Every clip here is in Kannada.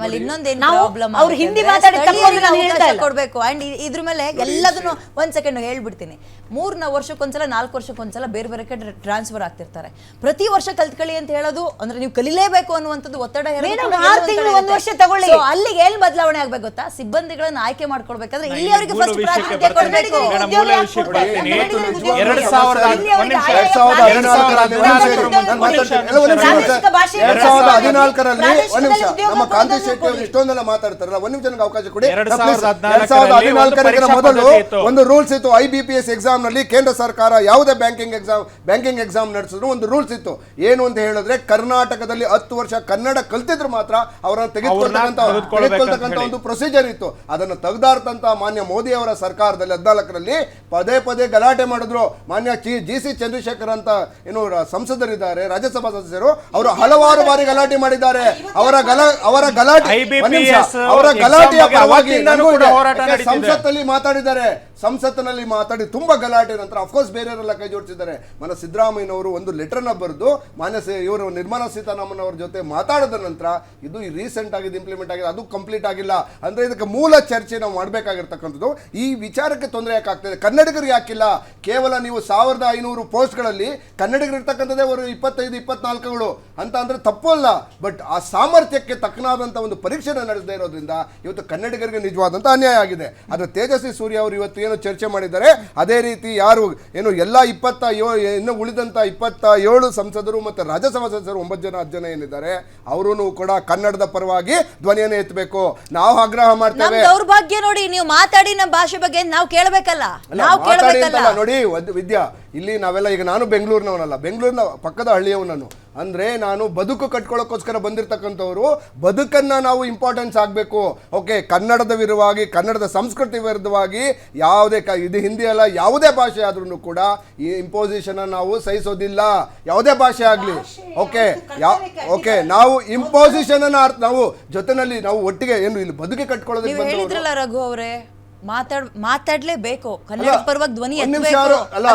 ಆಮೇಲೆ ಇನ್ನೊಂದೇನ್ ಪ್ರಾಬ್ಲಮ್ ಅವ್ರು ಹಿಂದಿ ಮಾತಾಡಿ ತಪ್ಪು ಅಂತ ನಾನು ಹೇಳ್ತಾ ಇಲ್ಲ. ಕೊಡ್ಬೇಕು. ಅಂಡ್ ಇದ್ರ ಮೇಲೆ ಎಲ್ಲದನ್ನು ಒಂದ್ ಸೆಕೆಂಡ್ ಹೇಳ್ಬಿಡ್ತೀನಿ. ಮೂರ್ ವರ್ಷಕ್ಕೊಂದ್ಸಲ ನಾಲ್ಕು ವರ್ಷಕ್ಕೊಂದ್ಸಲ ಬೇರೆ ಬೇರೆ ಕಡೆ ಟ್ರಾನ್ಸ್ಫರ್ ಆಗ್ತಿರ್ತಾರೆ. ಪ್ರತಿ ವರ್ಷ ಕಲ್ತ್ಕೊಳ್ಳಿ ಅಂತ ಹೇಳೋದು ಅಂದ್ರೆ ನೀವು ಕಲಿಲೇಬೇಕು ಅನ್ನುವಂಥದ್ದು ಒತ್ತಡ ವರ್ಷ ತಗೊಳ್ಳಿ. ಅಲ್ಲಿಗೆ ಏನ್ ಬದಲಾವಣೆ ಆಗ್ಬೇಕು ಗೊತ್ತಾ? ಸಿಬ್ಬಂದಿಗಳನ್ನ ಆಯ್ಕೆ ಮಾಡ್ಕೊಳ್ಬೇಕಾದ್ರೆ ಇಲ್ಲಿ ಅವರಿಗೆ ಫಸ್ಟ್ ಪ್ರಾಧಾನ್ಯತೆ ಕೊಡಬೇಕು. ಎರಡು. ಸಾವಿರದ ಹದಿನಾಲ್ಕರಲ್ಲಿ ಒಂದ್ ನಿಮಿಷ. ಭಾಷೆ ಹದಿನಾಲ್ಕರಲ್ಲಿ ಒಂದ್ ನಿಮಿಷ. ನಮ್ಮ ಕಾಂಗ್ರೆಸ್ ಕಾಂತಿ ಶೆಟ್ಟಿ ಅವರು ಇಷ್ಟೊಂದೆಲ್ಲ ಮಾತಾಡ್ತಾರಲ್ಲ ಒಂದ್ ನಿಮಿಷ ನನಗೆ ಅವಕಾಶ ಕೊಡಿ. ಎರಡ್ ಸಾವಿರದ ಹದಿನಾಲ್ಕರ ಮೊದಲು ಒಂದು ರೂಲ್ಸ್ ಇತ್ತು. ಐ ಬಿ ಪಿ ಎಸ್ ಎಕ್ಸಾಮ್ನಲ್ಲಿ ಕೇಂದ್ರ ಸರ್ಕಾರ ಯಾವುದೇ ಬ್ಯಾಂಕಿಂಗ್ ಎಕ್ಸಾಮ್ ಬ್ಯಾಂಕಿಂಗ್ ಎಕ್ಸಾಮ್ ನಡೆಸಿದ್ರು ಒಂದು ರೂಲ್ಸ್ ಇತ್ತು. ಏನು ಅಂತ ಹೇಳಿದ್ರೆ ಕರ್ನಾಟಕದಲ್ಲಿ ಹತ್ತು ವರ್ಷ ಕನ್ನಡ ಕಲ್ತಿದ್ರು ಮಾತ್ರ ಅವರನ್ನು ತೆಗೆದುಕೊಳ್ತಕ್ಕಂತ ಹೇಳಿ. ಒಂದು ಪ್ರೊಸೀಜರ್ ಇತ್ತು. ಅದನ್ನು ತೆಗೆದಾರ್ತಂತ ಮಾನ್ಯ ಮೋದಿ ಅವರ ಸರ್ಕಾರದಲ್ಲಿ ಹದಿನಾಲ್ಕರಲ್ಲಿ ಪದೇ ಪದೇ ಗಲಾಟೆ ಮಾಡಿದ್ರು. ಮಾನ್ಯ ಜಿ ಸಿ ಚಂದ್ರಶೇಖರ್ ಅಂತ ಏನು ಸಂಸದರಿದ್ದಾರೆ ರಾಜ್ಯಸಭಾ ಸದಸ್ಯರು ಅವರು ಹಲವಾರು ಬಾರಿ ಗಲಾಟೆ ಮಾಡಿದ್ದಾರೆ. ಅವರ ಗಲ ಅವರ ಗಲಾಟೆ ಅವರ ಗಲಾಟೆಯ ಪರವಾಗಿ. ಸಂಸತ್ತಲ್ಲಿ ಮಾತಾಡಿದ್ದಾರೆ? ಸಂಸತ್ತಿನಲ್ಲಿ ಮಾತಾಡಿ ತುಂಬ ಗಲಾಟೆ ನಂತರ ಅಫ್ಕೋರ್ಸ್ ಬೇರೆಯವರೆಲ್ಲ ಕೈ ಜೋಡಿಸಿದ್ದಾರೆ. ಮನ ಸಿದ್ದರಾಮಯ್ಯನವರು ಒಂದು ಲೆಟರ್ನ ಬರೆದು, ಮಾನ್ಯ ಇವರು ನಿರ್ಮಲಾ ಸೀತಾರಾಮನ್ ಅವ್ರ ಜೊತೆ ಮಾತಾಡಿದ ನಂತರ ಇದು ರೀಸೆಂಟ್ ಆಗಿದೆ ಇಂಪ್ಲಿಮೆಂಟ್ ಆಗಿದೆ, ಅದು ಕಂಪ್ಲೀಟ್ ಆಗಿಲ್ಲ. ಅಂದರೆ ಇದಕ್ಕೆ ಮೂಲ ಚರ್ಚೆ ನಾವು ಮಾಡಬೇಕಾಗಿರ್ತಕ್ಕಂಥದ್ದು. ಈ ವಿಚಾರಕ್ಕೆ ತೊಂದರೆ ಯಾಕಾಗ್ತದೆ ಕನ್ನಡಿಗರು ಯಾಕಿಲ್ಲ? ಕೇವಲ ನೀವು ಸಾವಿರದ ಐನೂರು ಪೋಸ್ಟ್ಗಳಲ್ಲಿ ಕನ್ನಡಿಗರು ಇರ್ತಕ್ಕಂಥದ್ದೇ ಅವರು ಇಪ್ಪತ್ತೈದು, ಇಪ್ಪತ್ನಾಲ್ಕುಗಳು. ಅಂತ ಅಂದರೆ ತಪ್ಪು ಅಲ್ಲ. ಬಟ್ ಆ ಸಾಮರ್ಥ್ಯಕ್ಕೆ ತಕ್ಕನಾದಂಥ ಒಂದು ಪರೀಕ್ಷೆನ ನಡೆಸದೇ ಇರೋದ್ರಿಂದ ಇವತ್ತು ಕನ್ನಡಿಗರಿಗೆ ನಿಜವಾದಂಥ ಅನ್ಯಾಯ ಆಗಿದೆ. ಆದರೆ ತೇಜಸ್ವಿ ಸೂರ್ಯ ಅವರು ಇವತ್ತು ಏನು ಚರ್ಚೆ ಮಾಡಿದ್ದಾರೆ. ಅದೇ ರೀತಿ ಯಾರು ಏನು ಎಲ್ಲ ಇಪ್ಪತ್ತ ಏಳು ಇನ್ನು ಉಳಿದಂಥ ಇಪ್ಪತ್ತ ಏಳು ಸಂಸದರು ಮತ್ತು ರಾಜ್ಯಸಭಾ ಸದಸ್ಯರು ಒಂಬತ್ತು ಜನ ಹತ್ತು ಜನ ಏನಿದ್ದಾರೆ ಅವರು ಕೂಡ ಕನ್ನಡದ ಪರವಾಗಿ ಧ್ವನಿಯನ್ನು ಎತ್ತಬೇಕು. ನಾವು ಆಗ್ರಹ ಮಾಡ್ತೇವೆ. ದೌರ್ಭಾಗ್ಯ ನೋಡಿ ನೀವು ಮಾತಾಡಿ ನಮ್ಮ ಭಾಷೆ ಬಗ್ಗೆ ನಾವು ಕೇಳಬೇಕಲ್ಲ. ನಾವು ಕೇಳಬೇಕಲ್ಲ. ನೋಡಿ ವದ್- ವಿದ್ಯಾ ಇಲ್ಲಿ ನಾವೆಲ್ಲ ಈಗ ನಾನು ಬೆಂಗಳೂರಿನವನಲ್ಲ ಬೆಂಗಳೂರಿನ ಪಕ್ಕದ ಹಳ್ಳಿಯವನನ್ನು. ಅಂದರೆ ನಾನು ಬದುಕು ಕಟ್ಕೊಳ್ಳೋಕ್ಕೋಸ್ಕರ ಬಂದಿರತಕ್ಕಂಥವ್ರು ಬದುಕನ್ನು ನಾವು ಇಂಪಾರ್ಟೆನ್ಸ್ ಆಗಬೇಕು. ಓಕೆ ಕನ್ನಡದ ವಿರುದ್ಧವಾಗಿ ಕನ್ನಡದ ಸಂಸ್ಕೃತಿ ವಿರುದ್ಧವಾಗಿ ಯಾವುದೇ ಕ ಇದು ಹಿಂದಿ ಅಲ್ಲ ಯಾವುದೇ ಭಾಷೆ ಆದ್ರೂ ಕೂಡ ಈ ಇಂಪೋಸಿಷನ್ ನಾವು ಸಹಿಸೋದಿಲ್ಲ. ಯಾವುದೇ ಭಾಷೆ ಆಗಲಿ. ಓಕೆ ಯಾ ಓಕೆ ನಾವು ಇಂಪೋಸಿಷನನ್ನು ನಾವು ಜೊತೆನಲ್ಲಿ ನಾವು ಒಟ್ಟಿಗೆ ಏನು ಇಲ್ಲಿ ಬದುಕೆ ಕಟ್ಕೊಳ್ಳೋದಕ್ಕೆ ರಘು ಅವರೇ? ಮಾತಾಡ್ ಮಾತಾಡ್ಲೇಬೇಕು. ಕನ್ನಡ ಪರವಾಗಿ ಧ್ವನಿ ಎತ್ತಬೇಕು. ಅಲ್ಲ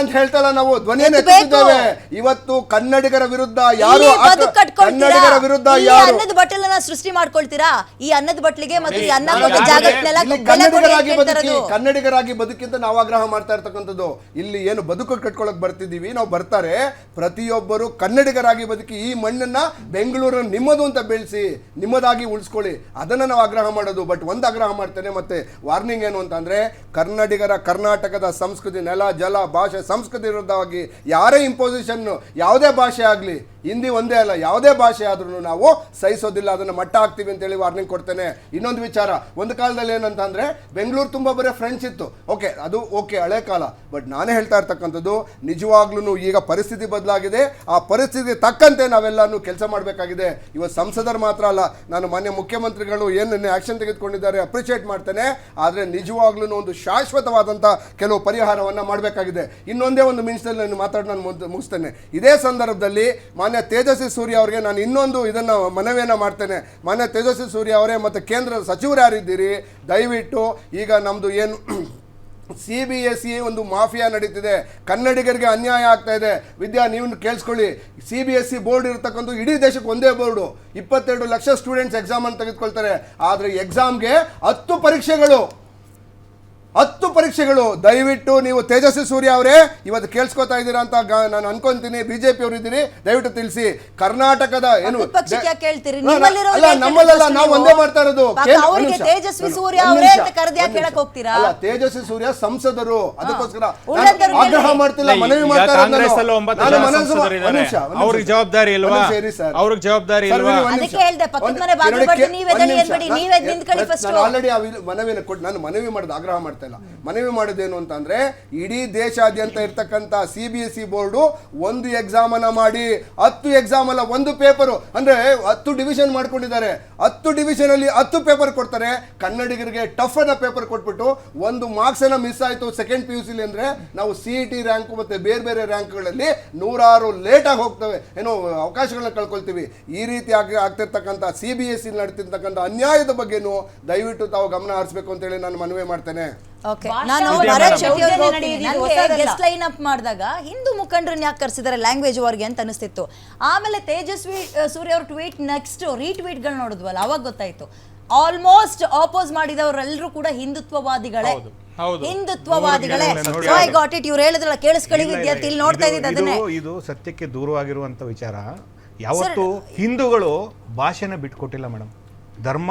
ಅಂತ ಹೇಳ್ತಲ್ಲ ನಾವು. ಧ್ವನಿಯನ್ನು ಎತ್ತಿದ್ದೇವೆ ಇವತ್ತು ಕನ್ನಡಿಗರ ವಿರುದ್ಧ ಯಾರು? ಕನ್ನಡಿಗರ ವಿರುದ್ಧ ಯಾರು? ಅನ್ನದ ಬಟ್ಟಲನ್ನ ಸೃಷ್ಟಿ ಮಾಡ್ಕೊಳ್ತೀರಾ? ಈ ಅನ್ನದ ಬಟ್ಲಿಗೆ ಮತ್ತು ಈ ಅನ್ನ ನಾನು ಕೊಟ್ಟ ಜಾಗಕ್ಕೆಲ್ಲ ಕನ್ನಡಿಗರಾಗಿ ಬದುಕಿ. ಕನ್ನಡಿಗರಾಗಿ ಬದುಕಿಂತ ನಾವು ಆಗ್ರಹ ಮಾಡ್ತಾ ಇರ್ತಕ್ಕಂಥದ್ದು. ಇಲ್ಲಿ ಏನು ಬದುಕು ಕಟ್ಕೊಳಕ್ ಬರ್ತಿದೀವಿ ನಾವು ಬರ್ತಾರೆ. ಪ್ರತಿಯೊಬ್ಬರು ಕನ್ನಡಿಗರಾಗಿ ಬದುಕಿ ಈ ಮಣ್ಣನ್ನ ಬೆಂಗಳೂರನ್ನ ನಿಮ್ಮದು ಅಂತ ಬೆಳೆಸಿ ನಿಮ್ಮದಾಗಿ ಉಳಿಸ್ಕೊಳ್ಳಿ. ಅದನ್ನ ನಾವು ಆಗ್ರಹ ಮಾಡೋದು. ಬಟ್ ಒಂದು ಆಗ್ರಹ ಮಾಡ್ತೇನೆ ಮತ್ತೆ ವಾರ್ನಿಂಗ್ ಏನು ಅಂತಂದರೆ ಕನ್ನಡಿಗರ ಕರ್ನಾಟಕದ ಸಂಸ್ಕೃತಿ, ನೆಲ, ಜಲ, ಭಾಷೆ, ಸಂಸ್ಕೃತಿ ವಿರುದ್ಧವಾಗಿ ಯಾರೇ ಇಂಪೋಸಿಷನ್ನು ಯಾವುದೇ ಭಾಷೆ ಆಗಲಿ ಹಿಂದಿ ಒಂದೇ ಅಲ್ಲ, ಯಾವುದೇ ಭಾಷೆ ಆದ್ರೂ ನಾವು ಸಹಿಸೋದಿಲ್ಲ, ಅದನ್ನು ಮಟ್ಟ ಹಾಕ್ತೀವಿ ಅಂತೇಳಿ ವಾರ್ನಿಂಗ್ ಕೊಡ್ತೇನೆ. ಇನ್ನೊಂದು ವಿಚಾರ, ಒಂದು ಕಾಲದಲ್ಲಿ ಏನಂತಂದ್ರೆ, ಬೆಂಗಳೂರು ತುಂಬ ಬರೀ ಫ್ರೆಂಡ್ಸ್ ಇತ್ತು. ಓಕೆ ಅದು ಓಕೆ ಹಳೆ ಕಾಲ. ಬಟ್ ನಾನೇ ಹೇಳ್ತಾ ಇರ್ತಕ್ಕಂಥದ್ದು ನಿಜವಾಗ್ಲೂ ಈಗ ಪರಿಸ್ಥಿತಿ ಬದಲಾಗಿದೆ. ಆ ಪರಿಸ್ಥಿತಿ ತಕ್ಕಂತೆ ನಾವೆಲ್ಲನೂ ಕೆಲಸ ಮಾಡಬೇಕಾಗಿದೆ. ಇವತ್ತು ಸಂಸದರು ಮಾತ್ರ ಅಲ್ಲ, ನಾನು ಮಾನ್ಯ ಮುಖ್ಯಮಂತ್ರಿಗಳು ಏನು ಆಕ್ಷನ್ ತೆಗೆದುಕೊಂಡಿದ್ದಾರೆ ಅಪ್ರಿಷಿಯೇಟ್ ಮಾಡ್ತೇನೆ. ಆದರೆ ನಿಜವಾಗ್ಲೂ ಒಂದು ಶಾಶ್ವತವಾದಂಥ ಕೆಲವು ಪರಿಹಾರವನ್ನು ಮಾಡಬೇಕಾಗಿದೆ. ಇನ್ನೊಂದೇ ಒಂದು ಮಿನಿಷದಲ್ಲಿ ನಾನು ಮಾತಾಡಿ, ನಾನು ಮುಗಿಸ್ತೇನೆ. ಇದೇ ಸಂದರ್ಭದಲ್ಲಿ ಮಾನ್ಯ ತೇಜಸ್ವಿ ಸೂರ್ಯ ಅವರಿಗೆ ನಾನು ಇನ್ನೊಂದು ಇದನ್ನು ಮನವಿಯನ್ನು ಮಾಡ್ತೇನೆ. ಮಾನ್ಯ ತೇಜಸ್ವಿ ಸೂರ್ಯ ಅವರೇ ಮತ್ತು ಕೇಂದ್ರ ಸಚಿವರು ಯಾರಿದ್ದೀರಿ? ದಯವಿಟ್ಟು ಈಗ ನಮ್ಮದು ಏನು ಸಿ ಬಿ ಎಸ್ ಇ ಒಂದು ಮಾಫಿಯಾ ನಡೀತಿದೆ. ಕನ್ನಡಿಗರಿಗೆ ಅನ್ಯಾಯ ಆಗ್ತಾ ಇದೆ. ವಿದ್ಯಾ ನೀವು ಕೇಳಿಸ್ಕೊಳ್ಳಿ. C B S C board ಇರತಕ್ಕಂಥ ಇಡೀ ದೇಶಕ್ಕೆ ಒಂದೇ ಬೋರ್ಡು. ಇಪ್ಪತ್ತೆರಡು ಲಕ್ಷ ಸ್ಟೂಡೆಂಟ್ಸ್ ಎಕ್ಸಾಮ್ ಅನ್ನು ತೆಗೆದುಕೊಳ್ತಾರೆ. ಆದರೆ ಎಕ್ಸಾಮ್ಗೆ ಹತ್ತು ಪರೀಕ್ಷೆಗಳು. ಹತ್ತು ಪರೀಕ್ಷೆಗಳು. ದಯವಿಟ್ಟು ನೀವು ತೇಜಸ್ವಿ ಸೂರ್ಯ ಅವರೇ ಇವತ್ತು ಕೇಳಿಸ್ಕೊತಾ ಇದ್ದೀರಾ ಅಂತ ಗ- ನಾನು ಅನ್ಕೊಂತೀನಿ. ಬಿಜೆಪಿ ಅವರು ಇದ್ದೀರಿ ದಯವಿಟ್ಟು ತಿಳಿಸಿ. ಕರ್ನಾಟಕದ ಏನು ಅಲ್ಲ ನಮ್ಮಲ್ಲೆಲ್ಲ first ನಾವು ಒಂದೇ ಮಾಡ್ತಾ ಇರೋದು. ತೇಜಸ್ವಿ ಸೂರ್ಯ? ಅಲ್ಲ ತೇಜಸ್ವಿ ಸೂರ್ಯ ಸಂಸದರು. ಅದಕ್ಕೋಸ್ಕರ ನಾನು ಆಗ್ರಹ ಮಾಡ್ತಿಲ್ಲ ಮನವಿ ಮಾಡ್ತಾರೆ ಮಾಡ್ತಾ ಅವ್ರಿಗೆ ಜವಾಬ್ದಾರಿ ಇಲ್ವಾ? ಅವ್ರಿಗೆ ಜವಾಬ್ದಾರಿ ಇಲ್ವಾ? ಆಲ್ರೆಡಿ ಮನವಿನ ಕೊಟ್ಟು ನಾನು ಮನವಿ ಮಾಡೋದು ಆಗ್ರಹ ಮಾಡ್ತಾ ಇಲ್ಲ. ಮನವಿ ಮಾಡೋದೇನು ಅಂತಂದ್ರೆ, ಇಡೀ ದೇಶಾದ್ಯಂತ ಇರ್ತಕ್ಕಂಥ C B S E board ಒಂದು ಎಕ್ಸಾಮ್ ಅನ್ನ ಮಾಡಿ, ಹತ್ತು ಎಕ್ಸಾಮ್ ಅಲ್ಲ, ಒಂದು ಪೇಪರು ಅಂದ್ರೆ ಹತ್ತು ಡಿವಿಷನ್ ಮಾಡ್ಕೊಂಡಿದ್ದಾರೆ. ಹತ್ತು ಡಿವಿಷನ್ ಅಲ್ಲಿ ಹತ್ತು ಪೇಪರ್ ಕೊಡ್ತಾರೆ. ಕನ್ನಡಿಗರಿಗೆ ಟಫ್ ಅನ್ನ ಪೇಪರ್ ಕೊಟ್ಬಿಟ್ಟು ಒಂದು ಮಾರ್ಕ್ಸ್ ಅನ್ನ ಮಿಸ್ ಆಯ್ತು ಸೆಕೆಂಡ್ ಪಿ ಯು ಸಿಲಿ ಅಂದ್ರೆ ನಾವು ಸಿ ಇ ಟಿ ರ್ಯಾಂಕ್ ಮತ್ತೆ ಬೇರೆ ಬೇರೆ ರ್ಯಾಂಕ್ಗಳಲ್ಲಿ ನೂರಾರು ಲೇಟಾಗಿ ಹೋಗ್ತವೆ. ಏನೋ ಅವಕಾಶಗಳನ್ನ ಕಳ್ಕೊಳ್ತೀವಿ. ಈ ರೀತಿ ಆಗಿ, ಆಗ್ತಿರ್ತಕ್ಕಂಥ ಸಿ ಬಿ ಎಸ್ ಸಿ ನಡ್ತಿರ್ತಕ್ಕಂಥ ಅನ್ಯಾಯದ ಬಗ್ಗೆನೂ ದಯವಿಟ್ಟು ತಾವು ಗಮನ ಹರಿಸಬೇಕು ಅಂತೇಳಿ ನಾನು ಮನವಿ ಮಾಡ್ತೇನೆ. ಓಕೆ ನಾನು ಭರತ್ ಶೆಟ್ಟಿ ಅವ್ರಿಗೆ ಹೋಗ್ತೀನಿ. ಗೆಸ್ಟ್ ಲೈನ್ ಅಪ್ ಮಾಡಿದಾಗ ಹಿಂದೂ ಮುಖಂಡರನ್ನ ಯಾಕೆ ಕರ್ಸಿದಾರೆ ಲ್ಯಾಂಗ್ವೇಜ್ ವಾರ್ಗೆ ಅಂತ ಅನಿಸ್ತಿತ್ತು. ಆಮೇಲೆ ತೇಜಸ್ವಿ ಸೂರ್ಯ ಅವ್ರ ಟ್ವೀಟ್ ನೆಕ್ಸ್ಟ್ ರೀಟ್ವೀಟ್ಗಳು ನೋಡಿದ್ವಲ್ಲ ಅವಾಗ ಗೊತ್ತಾಯ್ತು. ಆಲ್ಮೋಸ್ಟ್ ಆಪೋಸ್ ಮಾಡಿದವರೆಲ್ಲರೂ ಕೂಡ ಹಿಂದುತ್ವವಾದಿಗಳೇ. ಹೌದು, ಹೌದು. ಹಿಂದುತ್ವವಾದಿಗಳೇ. ನೋಡಿ, ಸೊ ಐ ಗಾಟ್ ಇಟ್ ಇವ್ರು ಹೇಳಿದ್ರಲ್ಲ ಕೇಳಿಸ್ಕೊಳ್ಳಿ ಇಲ್ಲ, ಇಲ್ಲ, ವಿದ್ಯಾರ್ಥಿ ಇಲ್ಲಿ ನೋಡ್ತಾ ಇದ್ದಿದ್ದು ಅದನ್ನೇ. ಇದು- ಇದು ಸತ್ಯಕ್ಕೆ ದೂರವಾಗಿರುವಂತ ವಿಚಾರ. ಯಾವತ್ತು ಹಿಂದೂಗಳು ಭಾಷೆನ ಬಿಟ್ಕೊಟ್ಟಿಲ್ಲ ಮೇಡಮ್. ಧರ್ಮ,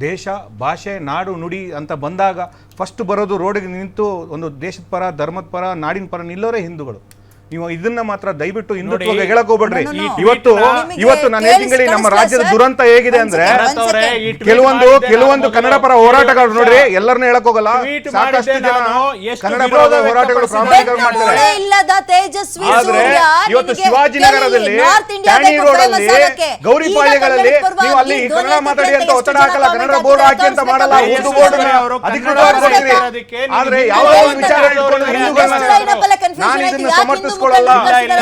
ದೇಶ, ಭಾಷೆ, ನಾಡು, ನುಡಿ ಅಂತ ಬಂದಾಗ ಫಸ್ಟ್ ಬರೋದು ರೋಡಿಗೆ ನಿಂತು ಒಂದು ದೇಶದ ಪರ, ಧರ್ಮದ ಪರ, ನಾಡಿನ ಪರ ನಿಲ್ಲೋರೇ ಹಿಂದೂಗಳು. ನೀವು ಇದನ್ನ ಮಾತ್ರ ದಯವಿಟ್ಟು ಹಿಂದುತ್ವ ಹೇಳಕ್ ಹೋಗ್ಬೇಡ್ರಿ. ಇವತ್ತು ಇವತ್ತು ನಾನು ಹೇಳ್ತೀನಿ ನಮ್ಮ ರಾಜ್ಯದ ದುರಂತ ಹೇಗಿದೆ ಅಂದ್ರೆ ಕೆಲವೊಂದು ಕೆಲವೊಂದು ನಾನು. ಕನ್ನಡ ಪರ ಹೋರಾಟಗಾರರು ನೋಡ್ರಿ. ಎಲ್ಲರನ್ನ ಹೇಳಕ್ ಹೋಗಲ್ಲ ಸಾಕಷ್ಟು ಜನ ಕನ್ನಡ ವಿರೋಧ ಪರ ಹೋರಾಟಗಳು ಮಾಡ್ತಾರೆ ಆದ್ರೆ ಇವತ್ತು ಶಿವಾಜಿನಗರದಲ್ಲಿ ಕೇಳಿ, ನಾರ್ತ್ ಇಂಡಿಯಾ ಟ್ಯಾನಿ ಬೇಕು ರೋಡಲ್ಲಿ famous ಗೌರಿ ಈಗ ಪಾಳ್ಯಗಳಲ್ಲಿ ನೀವು ಅಲ್ಲಿ ಕನ್ನಡ ಮಾತಾಡಿ ಅಂತ ಒತ್ತಡ ಹಾಕಲ್ಲ ಕನ್ನಡ ಬೋರ್ಡ್ ಹಾಕಿ ಅಂತ ಮಾಡಲ್ಲ. ಉರ್ದು ಬೋರ್ಡ್ ಅಧಿಕೃತವಾಗಿ ಆದ್ರೆ ಯಾವ ಯಾವುದೋ ವಿಚಾರ ನಾನು ಆಯ್ತು, ಇದನ್ನ ಯಾಕೆ ಸಮರ್ಥಿಸ್ಕೊಳ್ಳಲ್ಲ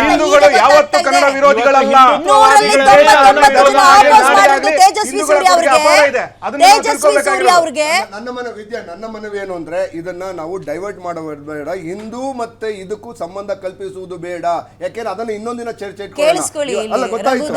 ಹಿಂದೂಗಳು ಯಾವತ್ತು ಕನ್ನಡ ವಿರೋಧಿಗಳಲ್ಲ. ನನ್ನ ಮನ ವಿದ್ಯಾ ನನ್ನ ಮನವಿ ಏನು ಅಂದ್ರೆ ಇದನ್ನ ನಾವು ಡೈವರ್ಟ್ ಮಾಡೋದು ಬೇಡ. ಹಿಂದೂ ಮತ್ತೆ ಇದಕ್ಕೂ ಸಂಬಂಧ ಕಲ್ಪಿಸುವುದು ಬೇಡ. ಯಾಕೆಂದ್ರೆ ಅದನ್ನ ಇನ್ನೊಂದಿನ ಚರ್ಚೆ ಇಟ್ಕೊಳ್ಳೋಣ. ಕೇಳಿಸ್ಕೊಳ್ಳಿ ಅಲ್ಲ ಗೊತ್ತಾಯ್ತು.